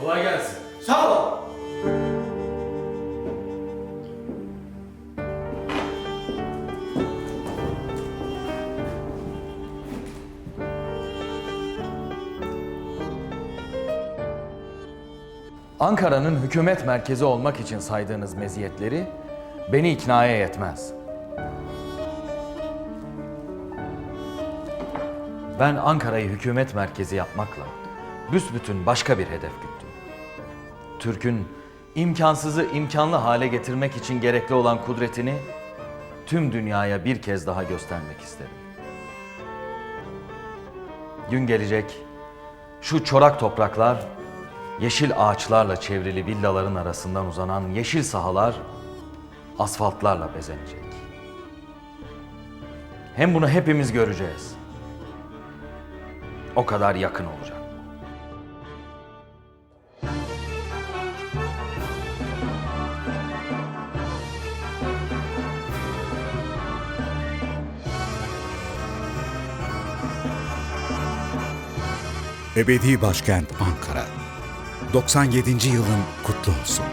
Kolay gelsin. Sağ ol. Ankara'nın hükümet merkezi olmak için saydığınız meziyetleri beni iknaya yetmez. Ben Ankara'yı hükümet merkezi yapmakla büsbütün başka bir hedef güttüm. Türk'ün imkansızı imkanlı hale getirmek için gerekli olan kudretini tüm dünyaya bir kez daha göstermek isterim. Gün gelecek, şu çorak topraklar, yeşil ağaçlarla çevrili villaların arasından uzanan yeşil sahalar asfaltlarla bezenecek. Hem bunu hepimiz göreceğiz. O kadar yakın olacak. Ebedi başkent Ankara. 97. yılın kutlu olsun.